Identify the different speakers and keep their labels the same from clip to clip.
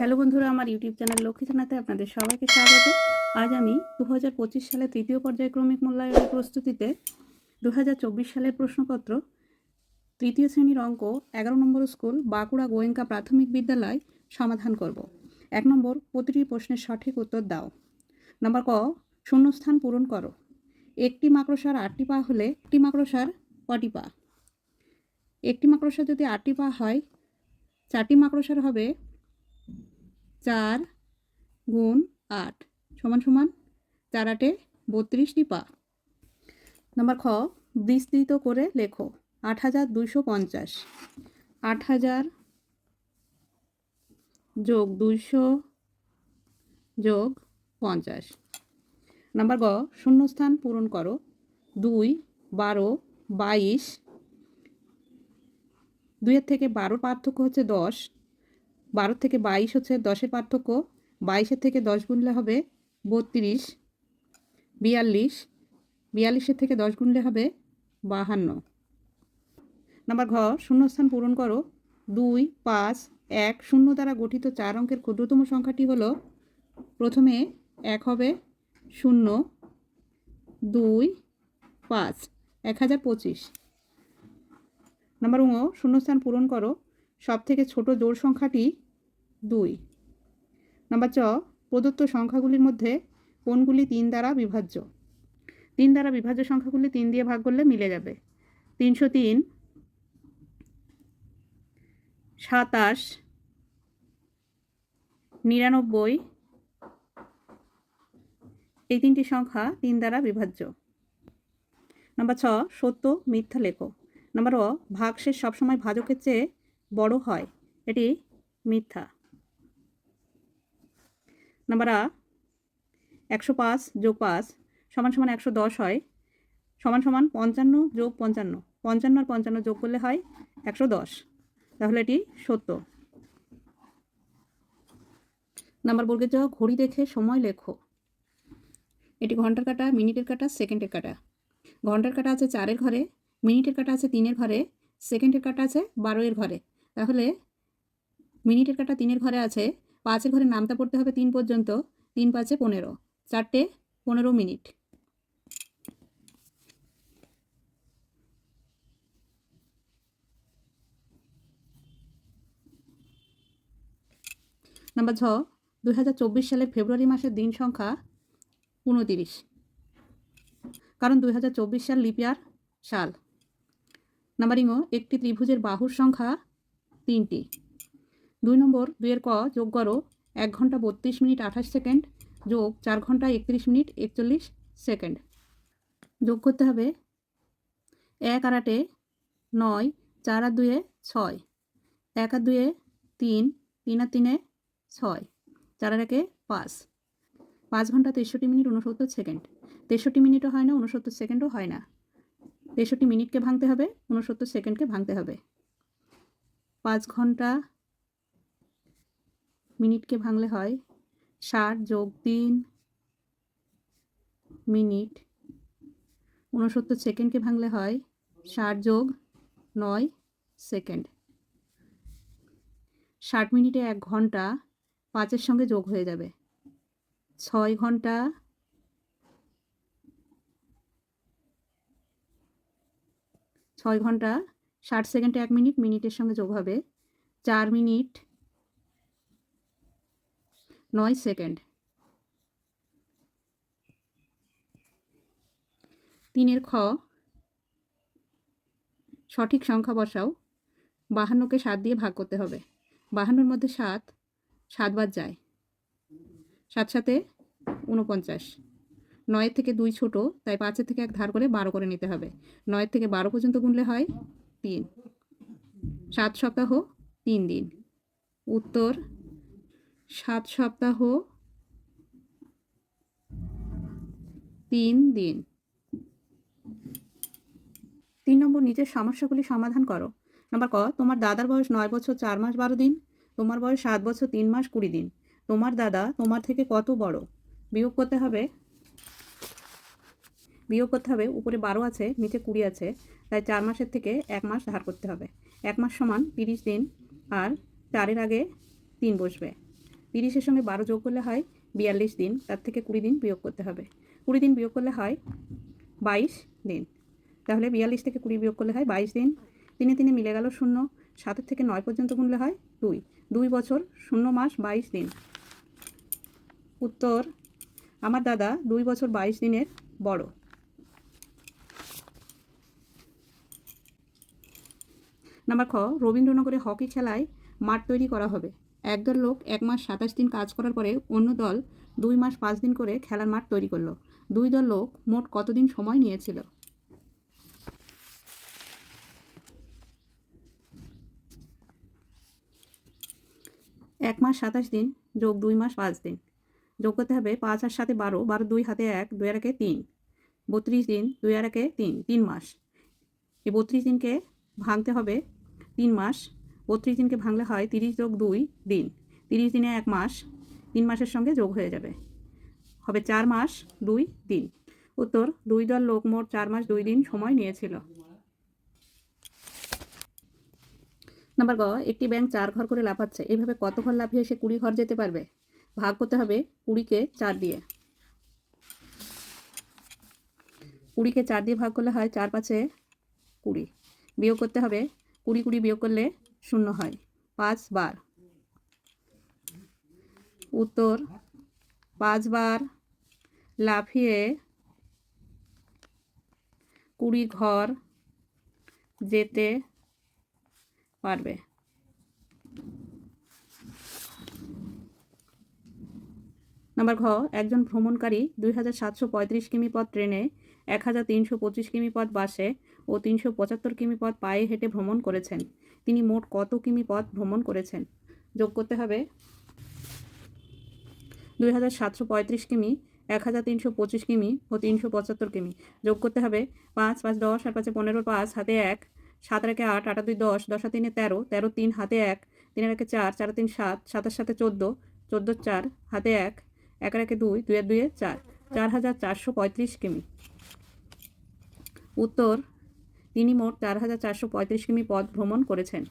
Speaker 1: Hello বন্ধুরা, আমার YouTube channel Lakshmi জানাতে আপনাদের সবাইকে স্বাগত। আজ আমি দু হাজার পঁচিশ সালে তৃতীয় পর্যায়ক্রমিক মূল্যায়নের প্রস্তুতিতে দু হাজার চব্বিশ সালের প্রশ্নপত্র, তৃতীয় শ্রেণির অঙ্ক, এগারো নম্বর স্কুল, বাঁকুড়া গোয়েঙ্কা প্রাথমিক বিদ্যালয় সমাধান করব। এক নম্বর, প্রতিটি প্রশ্নের সঠিক উত্তর দাও। নম্বর ক, শূন্যস্থান পূরণ করো। একটি মাকড়সার আটটি পা হলে একটি মাকড়সার কটি পা? একটি মাকড়সার যদি আটটি পা হয়, চারটি মাকড়সার হবে চার গুণ আট সমান সমান চার আটে বত্রিশটি পা নাম্বার খ, বিস্তৃত করে লেখো। আট হাজার দুইশো পঞ্চাশ। আট হাজার যোগ দুইশো যোগ পঞ্চাশ। নাম্বার গ, শূন্যস্থান পূরণ করো। দুই, বারো, বাইশ। দুইয়ের থেকে বারোর পার্থক্য হচ্ছে দশ। বারো থেকে বাইশ হচ্ছে দশের পার্থক্য। বাইশের থেকে দশ গুনলে হবে বত্রিশ, বিয়াল্লিশ, বিয়াল্লিশের থেকে দশ গুনলে হবে বাহান্ন। নাম্বার ঘ, শূন্যস্থান পূরণ করো। দুই, পাঁচ, এক, শূন্য দ্বারা গঠিত চার অঙ্কের ক্ষুদ্রতম সংখ্যাটি হল, প্রথমে এক হবে শূন্য, দুই, পাঁচ, এক হাজার পঁচিশ। নাম্বার উঙ শূন্যস্থান পূরণ করো। সব থেকে ছোট জোড় সংখ্যাটি দুই। নাম্বার চ, প্রদত্ত সংখ্যাগুলির মধ্যে কোনগুলি তিন দ্বারা বিভাজ্য? তিন দ্বারা বিভাজ্য সংখ্যাগুলি তিন দিয়ে ভাগ করলে মিলে যাবে। তিনশো তিন, সাতাশ, নিরানব্বই, এই তিনটি সংখ্যা তিন দ্বারা বিভাজ্য। নাম্বার ছ, সত্য, মিথ্যা, লেখো। নাম্বার ও, ভাগশেষ সবসময় ভাজকের চেয়ে বড় হয়। এটি মিথ্যা। নাম্বার আ, একশো পাঁচ যোগ পাঁচ সমান সমান একশো দশ হয়। সমান সমান পঞ্চান্ন যোগ পঞ্চান্ন। পঞ্চান্ন আর পঞ্চান্ন যোগ করলে হয় একশো দশ। তাহলে এটি সত্য নাম্বার বর্গের যাওয়া ঘড়ি দেখে সময় লেখো। এটি ঘণ্টার কাটা, মিনিটের কাটা, সেকেন্ডের কাটা। ঘণ্টার কাটা আছে চারের ঘরে, মিনিটের কাটা আছে তিনের ঘরে, সেকেন্ডের কাটা আছে বারোয়ের ঘরে। তাহলে মিনিটের কাটা তিনের ঘরে আছে পাঁচের ঘরে নামতা পড়তে হবে তিন পর্যন্ত, তিন পাঁচে পনেরো, চারটে পনেরো মিনিট। নাম্বার ছ, দুই হাজার চব্বিশ সালের ফেব্রুয়ারি মাসের দিন সংখ্যা উনতিরিশ। কারণ দুই হাজার চব্বিশ সাল লিপিয়ার সাল। নাম্বারিংও একটি ত্রিভুজের বাহুর সংখ্যা তিনটি। দুই নম্বর দুইয়ের ক যোগ করো, এক ঘণ্টা বত্রিশ মিনিট আঠাশ সেকেন্ড, যোগ চার ঘণ্টা একত্রিশ মিনিট একচল্লিশ সেকেন্ড। যোগ করতে হবে এক আর আটে নয়, চার আর দুয়ে ছয়, এক আর দুয়ে তিন তিন আর তিনে ছয়, চার আর একে পাঁচ। পাঁচ ঘণ্টা তেষট্টি মিনিট উনসত্তর সেকেন্ড। তেষট্টি মিনিটও হয় না উনসত্তর সেকেন্ডও হয় না। তেষট্টি মিনিটকে ভাঙতে হবে উনসত্তর সেকেন্ডকে ভাঙতে হবে। পাঁচ ঘণ্টা মিনিটকে ভাঙলে হয়। ষাট যোগ তিন মিনিট উনসত্তর সেকেন্ডকে ভাঙলে হয়। ষাট যোগ নয় সেকেন্ড। ষাট মিনিটে এক ঘণ্টা পাঁচের সঙ্গে যোগ হয়ে যাবে। ছয় ঘণ্টা ছয় ঘণ্টা ষাট সেকেন্ডে এক মিনিট মিনিটের সঙ্গে যোগ হবে। চার মিনিট নয় সেকেন্ড। তিনের খ, সঠিক সংখ্যা বসাও। বাহান্নকে সাত দিয়ে ভাগ করতে হবে। বাহান্নর মধ্যে সাত সাতবার যায়। সাত সাথে উনপঞ্চাশ নয়ের থেকে দুই ছোট, তাই পাঁচের থেকে এক ধার করে বারো করে নিতে হবে। নয়ের থেকে বারো পর্যন্ত গুনলে হয় তিন। সাত সপ্তাহ, তিন দিন। উত্তর সাত সপ্তাহ, তিন দিন। তিন নম্বর নিচের সমস্যাগুলি সমাধান করো। নাম্বার ক, তোমার দাদার বয়স নয় বছর চার মাস বারো দিন, তোমার বয়স সাত বছর তিন মাস কুড়ি দিন। তোমার দাদা তোমার থেকে কত বড়? বিয়োগ করতে হবে, বিয়োগ করতে হবে, উপরে বারো আছে, নিচে কুড়ি আছে, তাই চার মাসের থেকে এক মাস ধার করতে হবে। এক মাস সমান তিরিশ দিন, আর চারের আগে তিন বসবে। তিরিশের সঙ্গে বারো যোগ করলে হয় বিয়াল্লিশ দিন, তার থেকে কুড়ি দিন বিয়োগ করতে হবে। কুড়ি দিন বিয়োগ করলে হয় বাইশ দিন। তাহলে বিয়াল্লিশ থেকে কুড়ি বিয়োগ করলে হয় বাইশ দিন। তিনে তিনে মিলে গেল শূন্য, সাতের থেকে নয় পর্যন্ত গুনলে হয় দুই। দুই বছর, শূন্য মাস, বাইশ দিন। উত্তর, আমার দাদা দুই বছর, বাইশ দিনের বড়। নাম্বার খ, রবীন্দ্রনগরে হকি খেলায় মাঠ তৈরি করা হবে। একদল লোক এক মাস সাতাশ দিন কাজ করার পরে অন্য দল দুই মাস পাঁচ দিন করে খেলার মাঠ তৈরি করল। দুই দল লোক মোট কতদিন সময় নিয়েছিল? এক মাস সাতাশ দিন যোগ দুই মাস পাঁচ দিন। যোগ করতে হবে পাঁচ আর সাথে বারো বারো দুই হাতে এক, দুই আর একে তিন। বত্রিশ দিন দুই আর একে তিন তিন মাস। এই বত্রিশ দিনকে ভাঙতে হবে তিন মাস। বত্রিশ দিনকে ভাঙলে হয় তিরিশ যোগ দুই দিন। তিরিশ দিনে এক মাস, তিন মাসের সঙ্গে যোগ হয়ে যাবে। হবে চার মাস, দুই দিন। উত্তর, দুই দল লোক মোট চার মাস, দুই দিন সময় নিয়েছিল। নাম্বার গ, একটি ব্যাংক চার ঘর করে লাফাচ্ছে। এইভাবে কত ঘর লাফিয়ে সে কুড়ি ঘর যেতে পারবে? ভাগ করতে হবে কুড়িকে চার দিয়ে। কুড়িকে চার দিয়ে ভাগ করলে হয় চার পাঁচে কুড়ি। বিয়োগ করতে হবে, কুড়ি কুড়ি বিয়োগ করলে শূন্য হয়। পাঁচ বার উত্তর, পাঁচবার লাফিয়ে কুড়ি ঘর যেতে পারবে। নাম্বার ঘ, একজন ভ্রমণকারী দুই হাজার সাতশো পঁয়ত্রিশ কিমি পথ ট্রেনে এক হাজার তিনশো পঁচিশ কিমি পথ বাসে ও তিনশো পঁচাত্তর কিমি পথ পায়ে হেঁটে ভ্রমণ করেছেন। তিনি মোট কত কিমি পথ ভ্রমণ করেছেন? যোগ করতে হবে দুই হাজার সাতশো পঁয়ত্রিশ কিমি, এক হাজার তিনশো পঁচিশ কিমি ও তিনশো পঁচাত্তর কিমি। যোগ করতে হবে পাঁচ পাঁচ দশ আর পাঁচে পনেরো, পাঁচ হাতে এক, সাত রেখে আট, আটা দুই দশ দশ আর তিনে তেরো তেরো তিন হাতে এক, তিন রেখে চার চার তিন সাত সাতের সাথে চোদ্দ চোদ্দ চার, হাতে এক এক রেখে দুই দুই আর দুয়ে চার। চার হাজার চারশো পঁয়ত্রিশ কিমি। উত্তর তিনি মোট চার হাজার চারশো পঁয়ত্রিশ কিমি পথ ভ্রমণ করেছেন।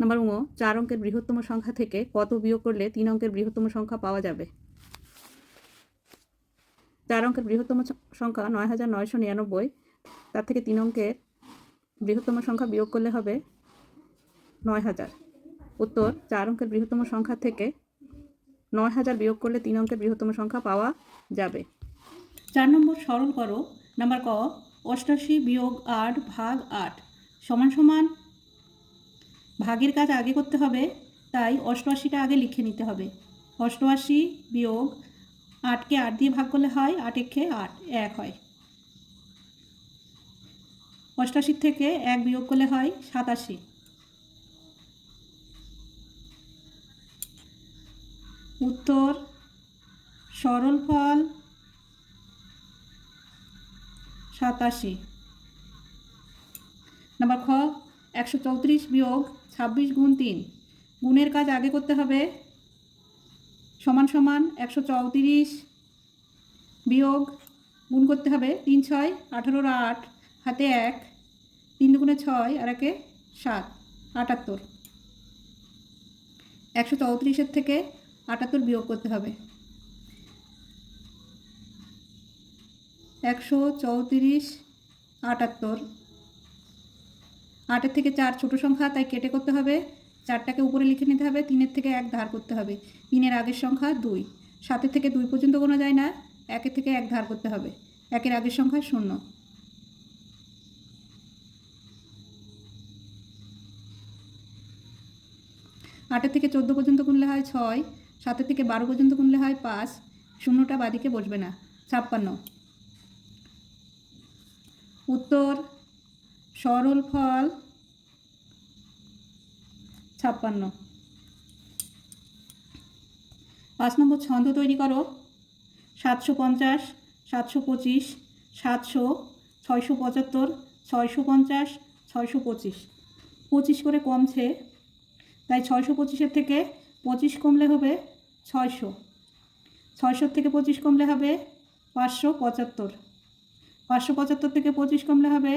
Speaker 1: নাম্বার উঁ চার অঙ্কের বৃহত্তম সংখ্যা থেকে কত বিয়োগ করলে তিন অঙ্কের বৃহত্তম সংখ্যা পাওয়া যাবে। চার অঙ্কের বৃহত্তম সংখ্যা নয় হাজার নয়শো নিরানব্বই, তার থেকে তিন অঙ্কের বৃহত্তম সংখ্যা বিয়োগ করলে হবে নয় হাজার। উত্তর, চার অঙ্কের বৃহত্তম সংখ্যা থেকে নয় হাজার বিয়োগ করলে তিন অঙ্কের বৃহত্তম সংখ্যা পাওয়া যাবে। চার নম্বর সরল করো। নাম্বার ক, অষ্টাশি বিয়োগ আট ভাগ আট সমান সমান ভাগের কাজ আগে করতে হবে, তাই অষ্টআশিটা আগে লিখে নিতে হবে। অষ্টআশি বিয়োগ আটকে আট দিয়ে ভাগ করলে হয় আট একে আট, এক হয়। অষ্টাশির থেকে এক বিয়োগ করলে হয় সাতাশি। উত্তর, সরল ফল সাতাশি। নাম্বার খ, একশো চৌত্রিশ বিয়োগ ছাব্বিশ গুণ তিন। গুণের কাজ আগে করতে হবে। সমান সমান একশো চৌত্রিশ বিয়োগ গুণ করতে হবে তিন ছয়, আঠারোর আট, হাতে এক, তিন দুগুণে ছয় আর একে সাত, আটাত্তর। একশো চৌত্রিশের থেকে আটাত্তর বিয়োগ করতে হবে। একশো চৌত্রিশ, আটাত্তর। আটের থেকে চার ছোট সংখ্যা, তাই কেটে করতে হবে। চারটাকে উপরে লিখে নিতে হবে, তিনের থেকে এক ধার করতে হবে। তিনের আগের সংখ্যা দুই। সাতের থেকে দুই পর্যন্ত গোনা যায় না, একের থেকে এক ধার করতে হবে। একের আগের সংখ্যা শূন্য। আটের থেকে চোদ্দ পর্যন্ত গুনলে হয় ছয়, সাতের থেকে বারো পর্যন্ত গুনলে হয় পাঁচ। শূন্যটা বাদিকে বসবে না, ছাপ্পান্ন। উত্তর, সরল ফল, ছাপ্পান্ন। পাঁচ নম্বর ছন্দ তৈরি করো। সাতশো পঞ্চাশ, সাতশো পঁচিশ, সাতশো, ছয়শো পঁচাত্তর, ছয়শো পঞ্চাশ, ছয়শো পঁচিশ। পঁচিশ করে কমছে, তাই ছয়শো পঁচিশের থেকে পঁচিশ কমলে হবে ছয়শো। ছয়শোর থেকে পঁচিশ কমলে হবে পাঁচশো পঁচাত্তর। পাঁচশো পঁচাত্তর থেকে পঁচিশ কমলে হবে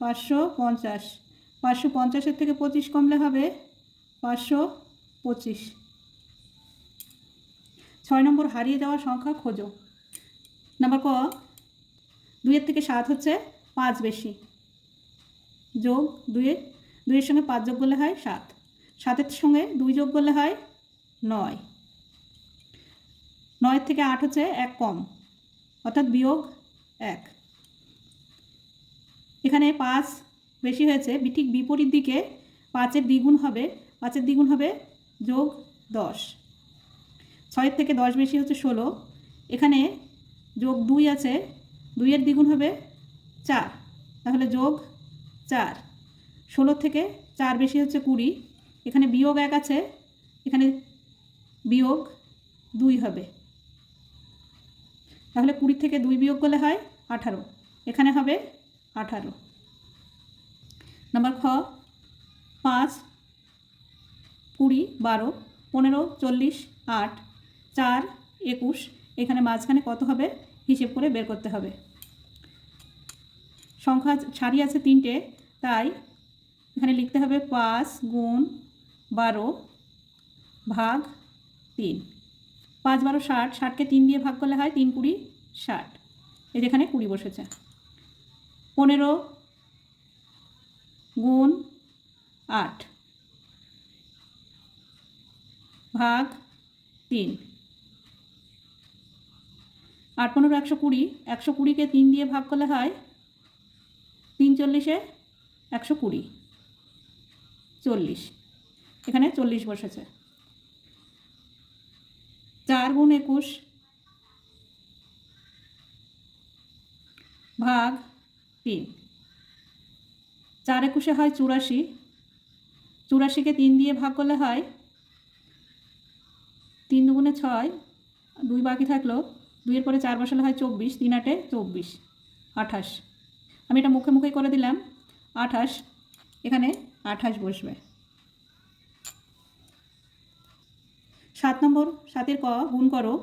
Speaker 1: পাঁচশো পঞ্চাশ। পাঁচশো পঞ্চাশের থেকে পঁচিশ কমলে হবে পাঁচশো পঁচিশ। ছয় নম্বর, হারিয়ে যাওয়া সংখ্যা খোঁজো। নাম্বার ক, দুইয়ের থেকে সাত হচ্ছে পাঁচ বেশি। যোগ দুইয়ের দুইয়ের সঙ্গে পাঁচ যোগ করলে হয় সাত। সাতের সঙ্গে দুই যোগ করলে হয় নয়। নয়ের থেকে আট হচ্ছে এক কম, অর্থাৎ বিয়োগ এক। এখানে পাঁচ বেশি হয়েছে ঠিক বিপরীত দিকে পাঁচের দ্বিগুণ হবে, পাঁচের দ্বিগুণ হবে যোগ দশ। ছয়ের থেকে দশ বেশি হচ্ছে ষোলো। এখানে যোগ দুই আছে, দুইয়ের দ্বিগুণ হবে চার। তাহলে যোগ চার। ষোলো থেকে চার বেশি হচ্ছে কুড়ি। এখানে বিয়োগ এক আছে, এখানে বিয়োগ দুই হবে। তাহলে কুড়ি থেকে দুই বিয়োগ করলে হয় আঠারো। এখানে হবে আঠারো। নাম্বার খ, পাঁচ, কুড়ি, বারো, পনেরো, চল্লিশ, আট, চার, একুশ, এখানে মাঝখানে কত হবে? হিসেব করে বের করতে হবে। সংখ্যা সারি আছে তিনটে, তাই এখানে লিখতে হবে পাঁচ গুণ বারো ভাগ তিন। পাঁচ বারো ষাট, ষাটকে তিন দিয়ে ভাগ করলে হয় তিন কুড়ি ষাট। এই যেখানে কুড়ি বসেছে। পনেরো গুণ আট ভাগ তিন। আট পনেরো, একশো কুড়ি। একশো কুড়িকে তিন দিয়ে ভাগ করলে হয় তিন চল্লিশে একশো কুড়ি। চল্লিশ। এখানে চল্লিশ বসেছে। চার গুণ একুশ ভাগ তিন। চার একুশে হয় চুরাশি। চুরাশিকে তিন দিয়ে ভাগ করলে হয় তিন দুগুণে ছয়, দুই বাকি থাকল, দুইয়ের পরে চার বসালে হয় চব্বিশ, তিন আটে চব্বিশ, আঠাশ। আমি এটা মুখে মুখে করে দিলাম, আঠাশ, এখানে আঠাশ বসবে। সাত নম্বর, সাতের ক গুণ করো,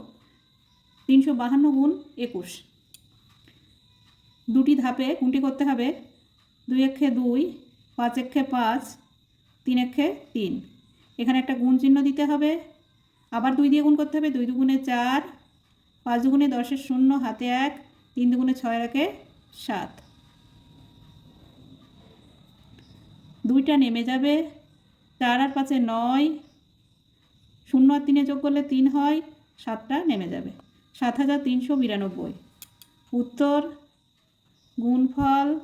Speaker 1: তিনশো বাহান্ন গুণ একুশ। দুটি ধাপে গুণটি করতে হবে? দুই এক্ষে দুই, পাঁচ এক্ষে পাঁচ, তিন এক্ষে তিন। এখানে একটা গুণ চিহ্ন দিতে হবে। আবার দুই দিয়ে গুণ করতে হবে। দুই দুগুণে চার, পাঁচ দুগুণে দশের শূন্য, হাতে এক, তিন দুগুণে ছয়, একে সাত। দুইটা নেমে যাবে। চার আর পাঁচে নয়, শূন্য আর তিনে যোগ করলে তিন হয়, সাতটা নেমে যাবে। সাত হাজার তিনশো বিরানব্বই। উত্তর গুণফল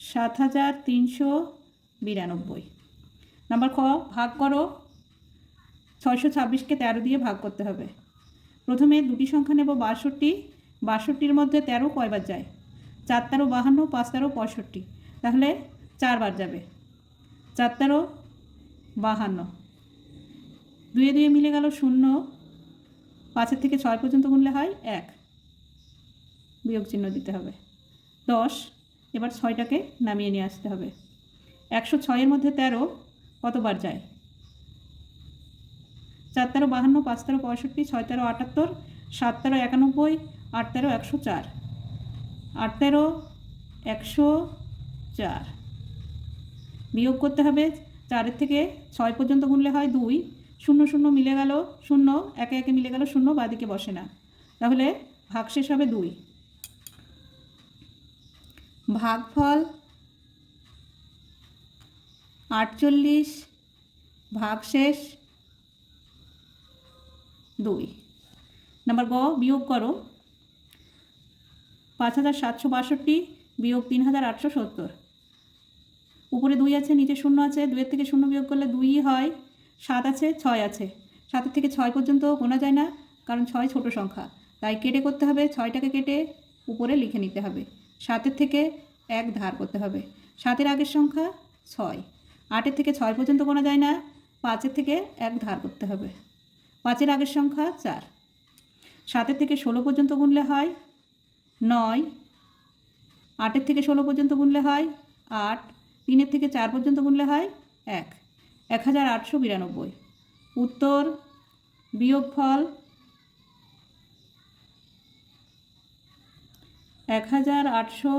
Speaker 1: সাত হাজার তিনশো বিরানব্বই। নাম্বার খ, ভাগ করো। ছয়শো ছাব্বিশকে তেরো দিয়ে ভাগ করতে হবে। প্রথমে দুটি সংখ্যা নেব বাষট্টি। বাষট্টির মধ্যে তেরো কয়বার যায়? চার তেরো বাহান্ন পাঁচ তেরো পঁয়ষট্টি। তাহলে চারবার যাবে। চার তেরো বাহান্ন। দুয়ে দুয়ে মিলে গেল শূন্য। পাঁচের থেকে ছয় পর্যন্ত গুনলে হয় এক। বিয়োগ চিহ্ন দিতে হবে। দশ, এবার ছয়টাকে নামিয়ে নিয়ে আসতে হবে। একশো ছয়ের মধ্যে তেরো কতবার যায়? চার তেরো বাহান্ন, পাঁচ তেরো পঁয়ষট্টি, ছয় তেরো আটাত্তর, সাত তেরো একানব্বই, আট তেরো একশো চার। আট তেরো একশো চার। বিয়োগ করতে হবে চারের থেকে ছয় পর্যন্ত গুনলে হয় দুই। শূন্য শূন্য মিলে গেল শূন্য, একে একে মিলে গেল শূন্য, বাদিকে বসে না। তাহলে ভাগ শেষ হবে দুই। ভাগফল আটচল্লিশ, ভাগশেষ দুই। নাম্বার গ, বিয়োগ করো। পাঁচ হাজার সাতশো বাষট্টি, বিয়োগ তিন হাজার আটশো সত্তর। উপরে দুই আছে, নিচে শূন্য আছে, দুইয়ের থেকে শূন্য বিয়োগ করলে দুইই হয়, সাত আছে, ছয় আছে। সাতের থেকে ছয় পর্যন্ত গোনা যায় না, কারণ ছয় ছোট সংখ্যা। তাই কেটে করতে হবে, ছয়টাকে কেটে উপরে লিখে নিতে হবে। সাতের থেকে এক ধার করতে হবে। সাতের আগের সংখ্যা ছয়। আটের থেকে ছয় পর্যন্ত গোনা যায় না। পাঁচের থেকে এক ধার করতে হবে। পাঁচের আগের সংখ্যা চার। সাতের থেকে ষোলো পর্যন্ত গুনলে হয় নয়। আটের থেকে ষোলো পর্যন্ত গুনলে হয় আট। তিনের থেকে চার পর্যন্ত গুনলে হয় এক। এক হাজার আটশো বিরানব্বই। উত্তর বিয়োগফল এক হাজার আটশো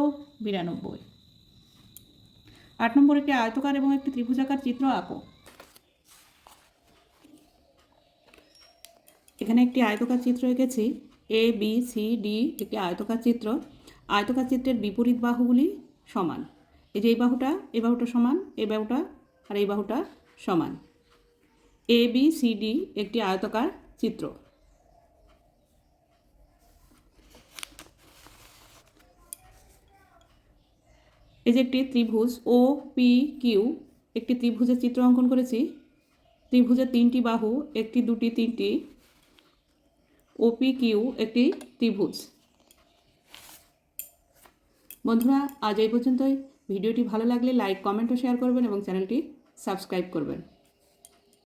Speaker 1: বিরানব্বই। আট নম্বর একটি আয়তকার এবং একটি ত্রিভুজাকার চিত্র আঁকো। এখানে একটি আয়তকার চিত্র এঁকেছি। এ বি সি ডি একটি আয়তকার চিত্র। আয়তকার চিত্রের বিপরীত বাহুগুলি সমান। এই যে এই বাহুটা এই বাহুটা সমান, এই বাহুটা আর এই বাহুটা সমান। এ বি সি ডি একটি আয়তকার চিত্র। এই যে একটি ত্রিভুজ ও পি কিউ একটি ত্রিভুজের চিত্র অঙ্কন করেছি। ত্রিভুজের তিনটি বাহু, একটি, দুটি, তিনটি। ওপি কিউ একটি ত্রিভুজ। বন্ধুরা, আজ এই পর্যন্তই। ভিডিওটি ভালো লাগলে লাইক, কমেন্ট ও শেয়ার করবেন এবং চ্যানেলটি সাবস্ক্রাইব করবেন।